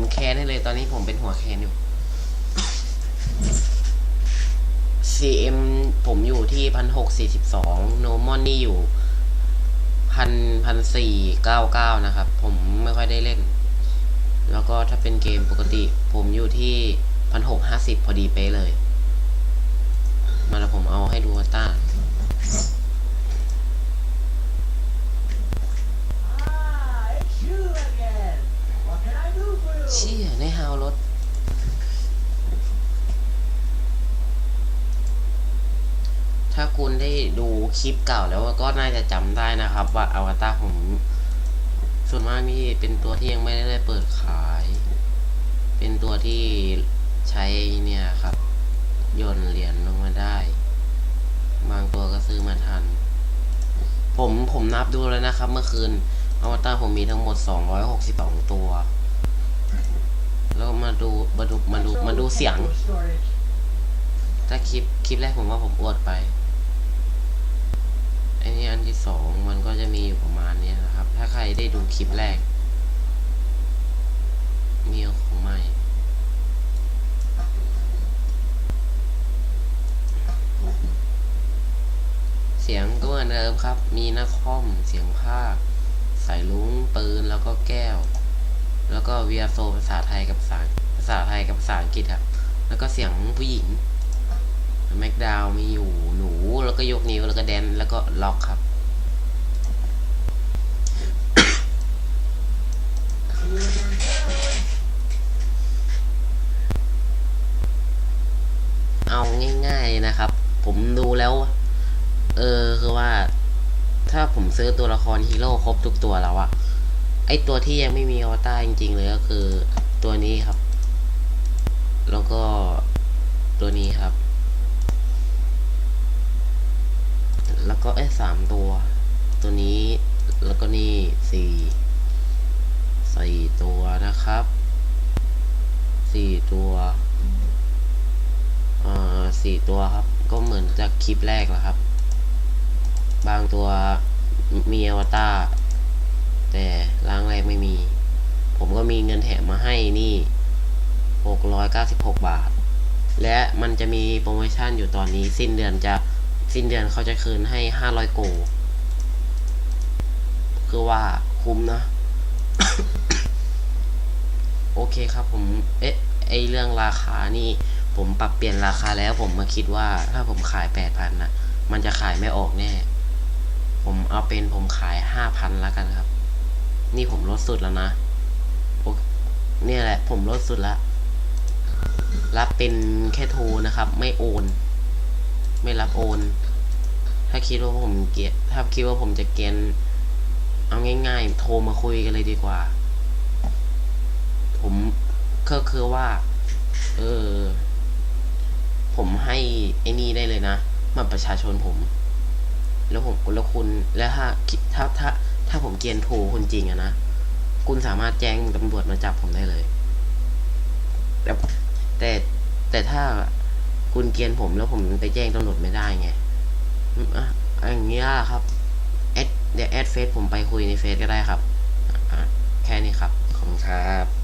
มแคนให้เลยตอนนี้ผมเป็นหัวแคนอยู่ CM ผมอยู่ที่พันหกสี่สิบสองโนมอนนี่อยู่พันพันสี่เก้าเก้านะครับ ผมไม่ค่อยได้เล่น แล้วก็ถ้าเป็นเกมปกติ ผมอยู่ที่พันหกห้าสิบพอดีเป๊ะเลย เชี่ยในฮาวรถถ้าคุณได้ดูคลิปเก่าแล้วก็น่าจะจำได้นะครับ ว่าอวตารผมส่วนมากนี่เป็นตัวที่ยังไม่ได้เปิดขาย เป็นตัวที่ใช้เนี่ยครับยนเหรียญลงมาได้ บางตัวก็ซื้อมาทัน ผมผมนับดูแล้วนะครับ เมื่อคืนอวตารผมมีทั้งหมด 262 ตัว แล้วมาดูมาดูมาดูมาดูเสียง ถ้าคลิปคลิปแรกผมว่าผมอวดไปอ้นี่อันที่สองมันก็จะมีอยู่ประมาณนี้นะครับ ถ้าใครได้ดูคลิปแรกมีของใหม่เสียงก็เหมือนเดิมครับ มีนักคอมเสียงภาคสายลุ้งปืนแล้วก็แก้ว แล้วก็วีโซภาษาไทยกับภาษาภาษาไทยกับภาษาอังกฤษครับ แล้วก็เสียงผู้หญิงแม็กดาวมีอยู่หนูแล้วก็ยกนิ้วแล้วก็แดนแล้วก็ล็อกครับเอาง่ายๆนะครับ ผมดูแล้ว เออคือว่า ถ้าผมซื้อตัวละครฮีโร่ครบทุกตัวแล้วอะ ไอตัวที่ยังไม่มีอวตารจริง ๆ เลยก็คือตัวนี้ครับ แล้วก็ตัวนี้ครับ แล้วก็เอ้สามตัว ตัวนี้แล้วก็นี่สี่สี่ตัวนะครับสี่ตัวเอ่อสี่ตัวครับ ก็เหมือนจากคลิปแรกแหละครับ บางตัวมีอวตาร แต่ร่างแรกไม่มี ผมก็มีเงินแถมมาให้นี่ 696 บาท และมันจะมีโปรโมชั่นอยู่ตอนนี้ สิ้นเดือนจะสิ้นเดือนเขาจะคืนให้ 500 โก คือว่าคุ้มนะ โอเคครับผม เอ๊ะ ไอเรื่องราคานี่ ผมปรับเปลี่ยนราคาแล้วผมมาคิดว่าถ้าผมขาย 8,000นะมันจะขายไม่ออกแน่ ผมเอาเป็นผมขาย 5,000แล้วกันครับ นี่ผมลดสุดแล้วนะโอเนี่ยแหละ ผมลดสุดละรับเป็นแค่โทรนะครับ ไม่โอน ไม่รับโอน ถ้าคิดว่าผมเกียถ้าคิดว่าผมจะเกณฑ์เอาง่ายๆ โทรมาคุยกันเลยดีกว่า ผมก็คือว่า เออ ผมให้ไอ้นี่ได้เลยนะมาประชาชนผม แล้วผมแล้วคุณแล้วถ้าคิดถ้าถ้าถ้าผมเกียนโทคุณจริงอะนะ คุณสามารถแจ้งตำรวจมาจับผมได้เลย แต่แต่แต่ถ้าคุณเกียนผมแล้วผมไปแจ้งตำรวจไม่ได้ไงอะอย่างเงี้ยครับแอดเดี๋ยวแอดเฟซผมไปคุยในเฟซก็ได้ครับ แค่นี้ครับ ขอบคุณครับ